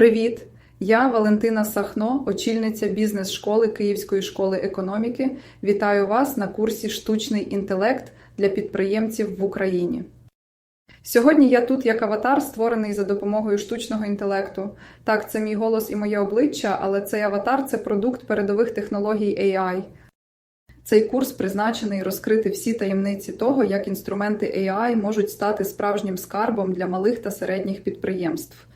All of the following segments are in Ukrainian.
Привіт! Я Валентина Сахно, очільниця бізнес-школи Київської школи економіки. Вітаю вас на курсі Штучний інтелект для підприємців в Україні. Сьогодні я тут як аватар, створений за допомогою штучного інтелекту. Так, це мій голос і моє обличчя, але цей аватар це продукт передових технологій AI. Цей курс призначений розкрити всі таємниці того, як інструменти AI можуть стати справжнім скарбом для малих та середніх підприємств.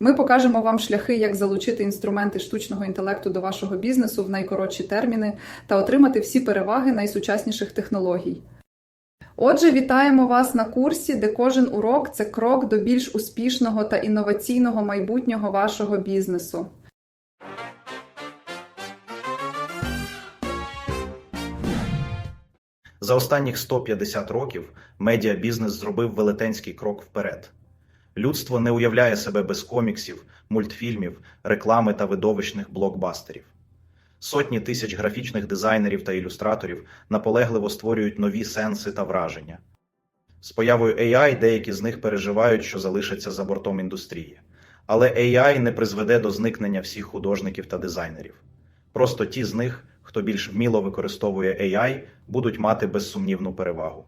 Ми покажемо вам шляхи, як залучити інструменти штучного інтелекту до вашого бізнесу в найкоротші терміни та отримати всі переваги найсучасніших технологій. Отже, вітаємо вас на курсі, де кожен урок це крок до більш успішного та інноваційного майбутнього вашого бізнесу. За останніх 150 років медіабізнес зробив велетенський крок вперед. Людство не уявляє себе без коміксів, мультфільмів, реклами та видовищних блокбастерів. Сотні тисяч графічних дизайнерів та ілюстраторів наполегливо створюють нові сенси та враження. З появою AI деякі з них переживають, що залишаться за бортом індустрії. Але AI не призведе до зникнення всіх художників та дизайнерів. Просто ті з них, хто більш вміло використовує AI, будуть мати безсумнівну перевагу.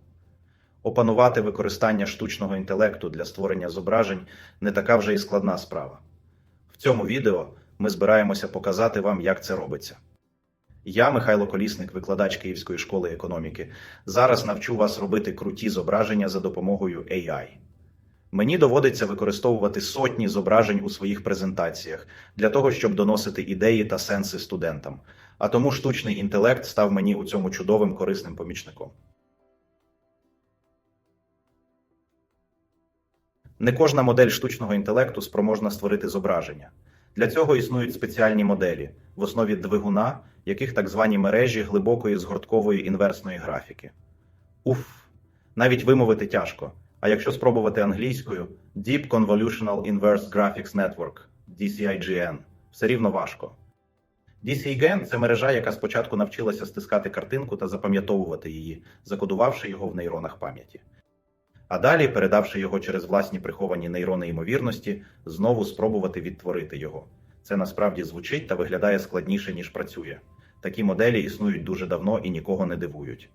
Опанувати використання штучного інтелекту для створення зображень не така вже і складна справа. В цьому відео ми збираємося показати вам, як це робиться. Я, Михайло Колісник, викладач Київської школи економіки, зараз навчу вас робити круті зображення за допомогою AI. Мені доводиться використовувати сотні зображень у своїх презентаціях для того, щоб доносити ідеї та сенси студентам. А тому штучний інтелект став мені у цьому чудовим корисним помічником. Не кожна модель штучного інтелекту спроможна створити зображення. Для цього існують спеціальні моделі в основі двигуна, яких так звані мережі глибокої згорткової інверсної графіки. Уф, навіть вимовити тяжко. А якщо спробувати англійською Deep Convolutional Inverse Graphics Network DCIGN, все рівно важко. DCIGN – це мережа, яка спочатку навчилася стискати картинку та запам'ятовувати її, закодувавши його в нейронах пам'яті. А далі, передавши його через власні приховані нейрони ймовірності, знову спробувати відтворити його. Це насправді звучить та виглядає складніше, ніж працює. Такі моделі існують дуже давно і нікого не дивують.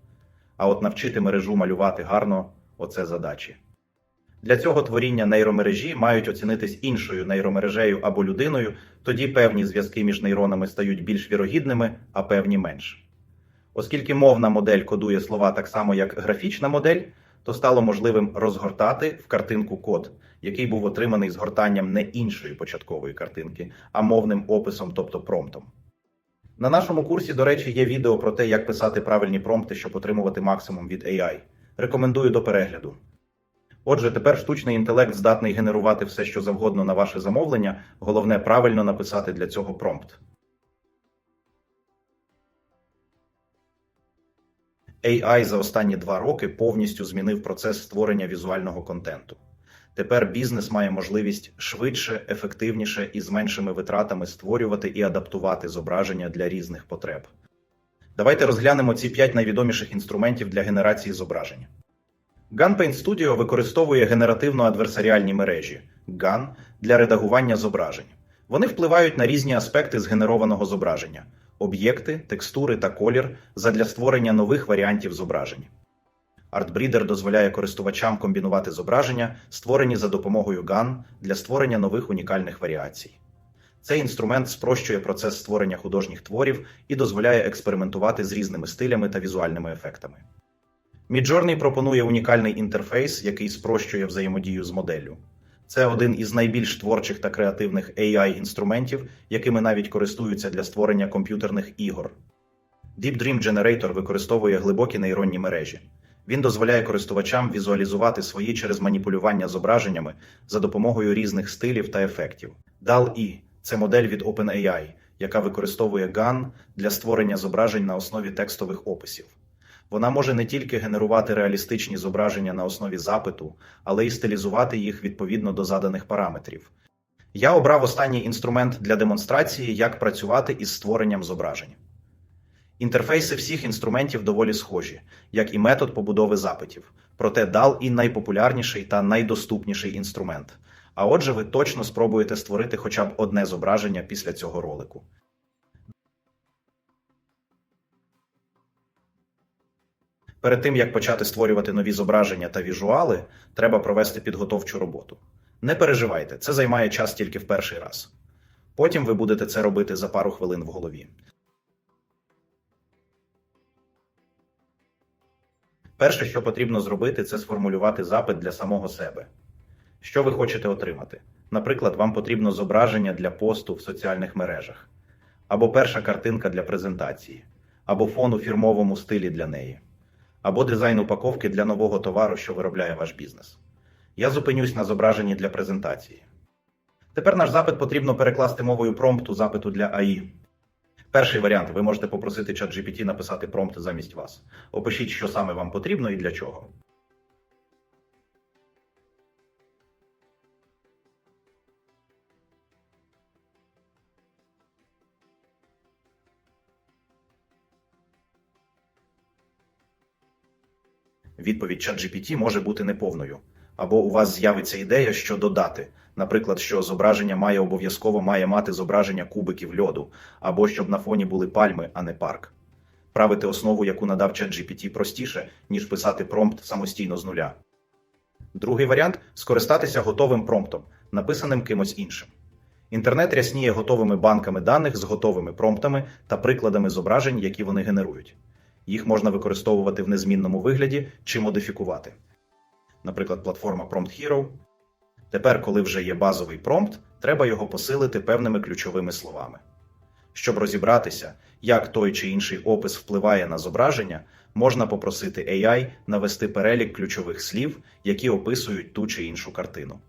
А от навчити мережу малювати гарно оце задачі. Для цього творіння нейромережі мають оцінитись іншою нейромережею або людиною, тоді певні зв'язки між нейронами стають більш вірогідними, а певні менш. Оскільки мовна модель кодує слова так само, як графічна модель, то стало можливим розгортати в картинку код, який був отриманий згортанням не іншої початкової картинки, а мовним описом, тобто промптом. На нашому курсі, до речі, є відео про те, як писати правильні промпти, щоб отримувати максимум від AI. Рекомендую до перегляду. Отже, тепер штучний інтелект здатний генерувати все, що завгодно на ваше замовлення. Головне правильно написати для цього промпт. AI за останні два роки повністю змінив процес створення візуального контенту. Тепер бізнес має можливість швидше, ефективніше і з меншими витратами створювати і адаптувати зображення для різних потреб. Давайте розглянемо ці п'ять найвідоміших інструментів для генерації зображення. GunPaint Studio використовує генеративно-адверсаріальні мережі GAN для редагування зображень. Вони впливають на різні аспекти згенерованого зображення об'єкти, текстури та колір задля створення нових варіантів зображень. ArtBreeder дозволяє користувачам комбінувати зображення, створені за допомогою GAN для створення нових унікальних варіацій. Цей інструмент спрощує процес створення художніх творів і дозволяє експериментувати з різними стилями та візуальними ефектами. Midjourney пропонує унікальний інтерфейс, який спрощує взаємодію з моделлю. Це один із найбільш творчих та креативних AI-інструментів, якими навіть користуються для створення комп'ютерних ігор. Deep Dream Generator використовує глибокі нейронні мережі. Він дозволяє користувачам візуалізувати свої через маніпулювання зображеннями за допомогою різних стилів та ефектів. DAL-E – це модель від OpenAI, яка використовує GAN для створення зображень на основі текстових описів. Вона може не тільки генерувати реалістичні зображення на основі запиту, але й стилізувати їх відповідно до заданих параметрів. Я обрав останній інструмент для демонстрації, як працювати із створенням зображень. Інтерфейси всіх інструментів доволі схожі, як і метод побудови запитів. Проте DAL і найпопулярніший та найдоступніший інструмент. А отже, ви точно спробуєте створити хоча б одне зображення після цього ролику. Перед тим як почати створювати нові зображення та візуали, треба провести підготовчу роботу. Не переживайте, це займає час тільки в перший раз. Потім ви будете це робити за пару хвилин в голові. Перше, що потрібно зробити, це сформулювати запит для самого себе. Що ви хочете отримати? Наприклад, вам потрібно зображення для посту в соціальних мережах, або перша картинка для презентації, або фон у фірмовому стилі для неї, або дизайн упаковки для нового товару, що виробляє ваш бізнес. Я зупинюсь на зображенні для презентації. Тепер наш запит потрібно перекласти мовою промпту запиту для АІ. Перший варіант ви можете попросити ChatGPT написати промпт замість вас. Опишіть, що саме вам потрібно і для чого. Відповідь ChatGPT може бути неповною. Або у вас з'явиться ідея, що додати. Наприклад, що зображення має обов'язково має мати зображення кубиків льоду, або щоб на фоні були пальми, а не парк. Правити основу, яку надав ChatGPT, простіше, ніж писати промпт самостійно з нуля. Другий варіант скористатися готовим промптом, написаним кимось іншим. Інтернет рясніє готовими банками даних з готовими промптами та прикладами зображень, які вони генерують. Їх можна використовувати в незмінному вигляді чи модифікувати. Наприклад, платформа Prompt Hero. Тепер, коли вже є базовий промпт, треба його посилити певними ключовими словами. Щоб розібратися, як той чи інший опис впливає на зображення, можна попросити AI навести перелік ключових слів, які описують ту чи іншу картину.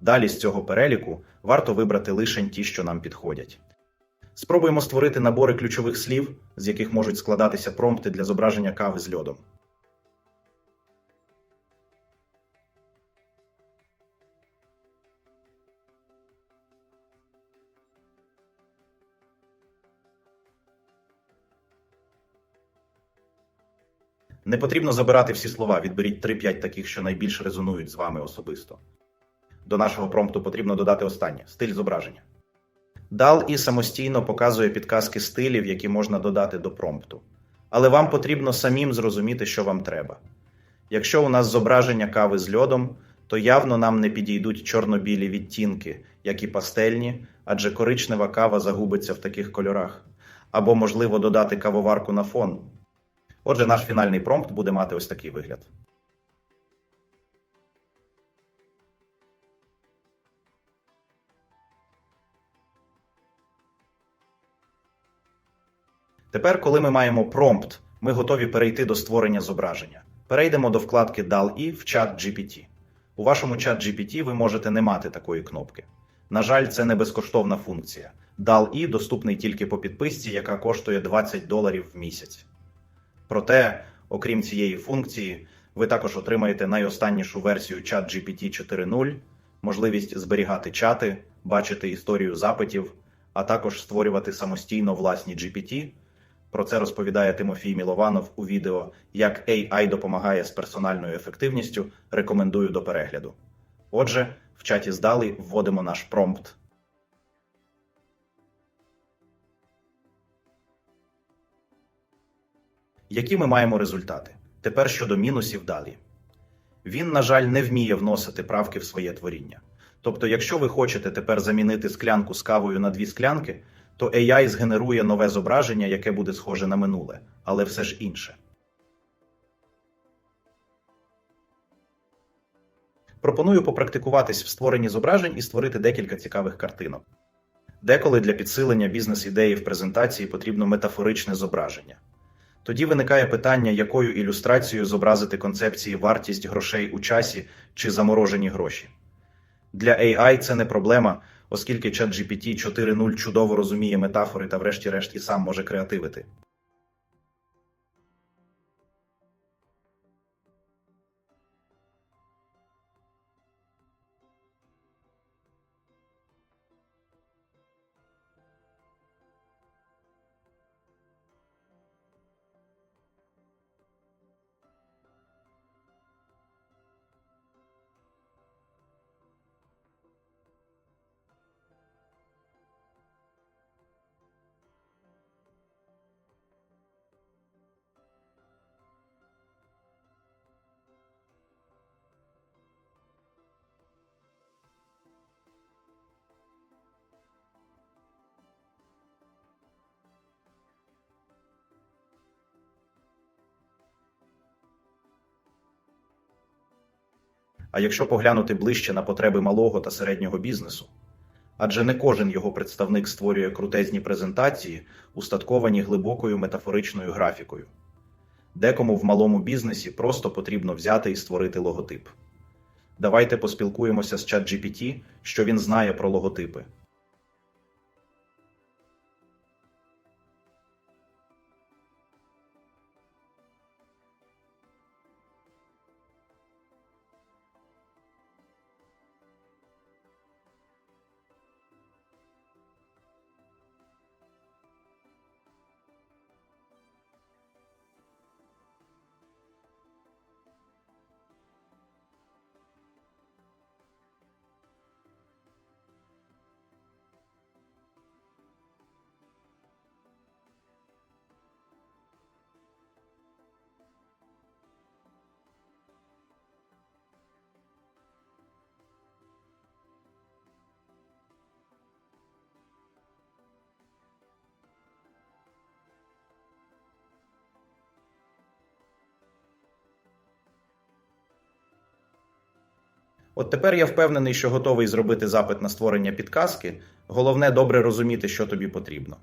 Далі з цього переліку варто вибрати лише ті, що нам підходять. Спробуємо створити набори ключових слів, з яких можуть складатися промпти для зображення кави з льодом. Не потрібно забирати всі слова, відберіть 3-5 таких, що найбільш резонують з вами особисто. До нашого промпту потрібно додати останнє стиль зображення. DAL-E самостійно показує підказки стилів, які можна додати до промпту. Але вам потрібно самим зрозуміти, що вам треба. Якщо у нас зображення кави з льодом, то явно нам не підійдуть чорно-білі відтінки, як і пастельні, адже коричнева кава загубиться в таких кольорах. Або, можливо, додати кавоварку на фон. Отже, наш фінальний промпт буде мати ось такий вигляд. Тепер, коли ми маємо промпт, ми готові перейти до створення зображення. Перейдемо до вкладки DAL-E в чат GPT. У вашому чат GPT ви можете не мати такої кнопки. На жаль, це не безкоштовна функція. DAL-E доступний тільки по підписці, яка коштує 20 доларів в місяць. Проте, окрім цієї функції, ви також отримаєте найостаннішу версію ChatGPT 4.0, можливість зберігати чати, бачити історію запитів, а також створювати самостійно власні GPT. Про це розповідає Тимофій Мілованов у відео Як AI допомагає з персональною ефективністю. Рекомендую до перегляду. Отже, в чаті здали вводимо наш промпт. Які ми маємо результати? Тепер щодо мінусів далі. Він, на жаль, не вміє вносити правки в своє творіння. Тобто, якщо ви хочете тепер замінити склянку з кавою на дві склянки, то AI згенерує нове зображення, яке буде схоже на минуле, але все ж інше. Пропоную попрактикуватись в створенні зображень і створити декілька цікавих картинок. Деколи для підсилення бізнес-ідеї в презентації потрібно метафоричне зображення. Тоді виникає питання, якою ілюстрацією зобразити концепції вартість грошей у часі чи заморожені гроші. Для AI це не проблема, оскільки ChatGPT 4.0 чудово розуміє метафори та, врешті-решт, і сам може креативити. А якщо поглянути ближче на потреби малого та середнього бізнесу, адже не кожен його представник створює крутезні презентації, устатковані глибокою метафоричною графікою. Декому в малому бізнесі просто потрібно взяти і створити логотип. Давайте поспілкуємося з ChatGPT, що він знає про логотипи. От тепер я впевнений, що готовий зробити запит на створення підказки. Головне добре розуміти, що тобі потрібно.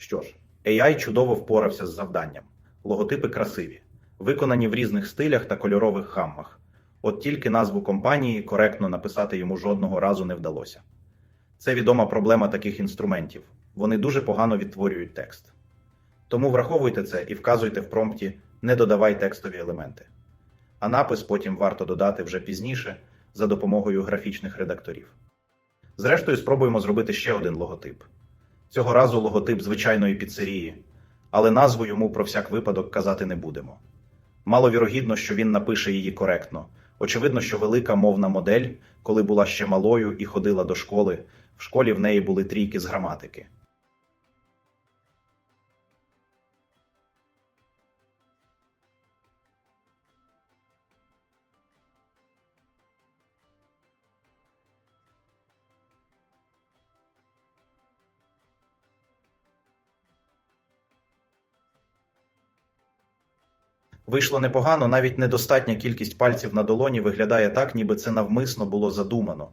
Що ж, AI чудово впорався з завданням. Логотипи красиві, виконані в різних стилях та кольорових гаммах. От тільки назву компанії коректно написати йому жодного разу не вдалося. Це відома проблема таких інструментів. Вони дуже погано відтворюють текст. Тому враховуйте це і вказуйте в промпті не додавай текстові елементи. А напис потім варто додати вже пізніше за допомогою графічних редакторів. Зрештою, спробуємо зробити ще один логотип. Цього разу логотип звичайної піцерії, але назву йому про всяк випадок казати не будемо. Маловірогідно, що він напише її коректно. Очевидно, що велика мовна модель, коли була ще малою і ходила до школи, в школі в неї були трійки з граматики. Вийшло непогано, навіть недостатня кількість пальців на долоні виглядає так, ніби це навмисно було задумано.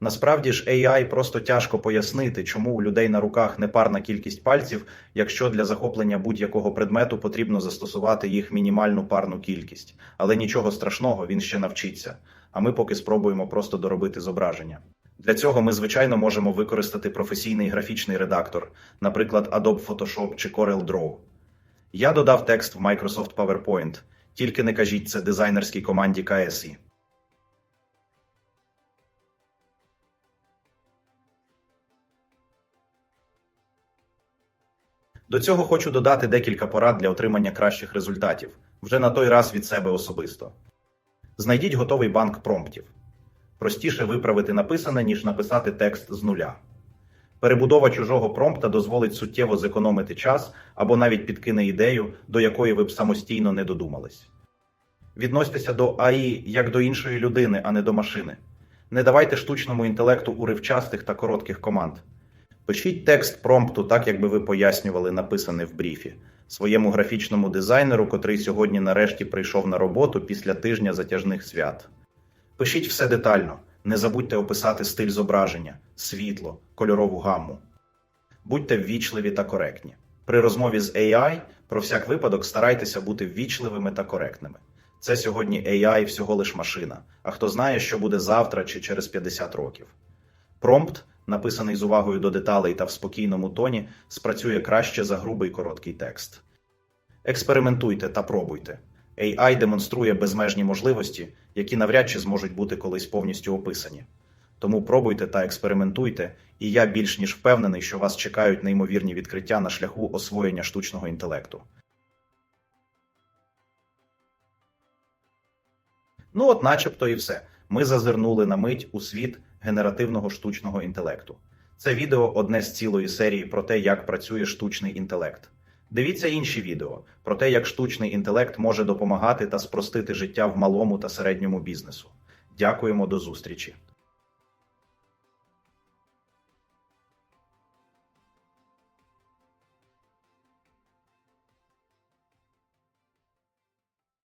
Насправді ж AI просто тяжко пояснити, чому у людей на руках непарна кількість пальців, якщо для захоплення будь-якого предмету потрібно застосувати їх мінімальну парну кількість. Але нічого страшного, він ще навчиться. А ми поки спробуємо просто доробити зображення. Для цього ми, звичайно, можемо використати професійний графічний редактор, наприклад, Adobe Photoshop чи Corel Draw. Я додав текст в Microsoft PowerPoint, тільки не кажіть це дизайнерській команді KSI. До цього хочу додати декілька порад для отримання кращих результатів, вже на той раз від себе особисто. Знайдіть готовий банк промптів. Простіше виправити написане, ніж написати текст з нуля. Перебудова чужого промпта дозволить суттєво зекономити час або навіть підкине ідею, до якої ви б самостійно не додумались. Відносьтеся до АІ як до іншої людини, а не до машини. Не давайте штучному інтелекту уривчастих та коротких команд. Пишіть текст промпту так, якби ви пояснювали написане в бріфі, своєму графічному дизайнеру, котрий сьогодні нарешті прийшов на роботу після тижня затяжних свят. Пишіть все детально. Не забудьте описати стиль зображення, світло, кольорову гамму. Будьте ввічливі та коректні. При розмові з AI про всяк випадок старайтеся бути ввічливими та коректними. Це сьогодні AI всього лиш машина, а хто знає, що буде завтра чи через 50 років. Промпт, написаний з увагою до деталей та в спокійному тоні, спрацює краще за грубий короткий текст. Експериментуйте та пробуйте. AI демонструє безмежні можливості, які навряд чи зможуть бути колись повністю описані. Тому пробуйте та експериментуйте, і я більш ніж впевнений, що вас чекають неймовірні відкриття на шляху освоєння штучного інтелекту. Ну, от начебто і все. Ми зазирнули на мить у світ генеративного штучного інтелекту. Це відео одне з цілої серії про те, як працює штучний інтелект. Дивіться інші відео про те, як штучний інтелект може допомагати та спростити життя в малому та середньому бізнесу. Дякуємо до зустрічі!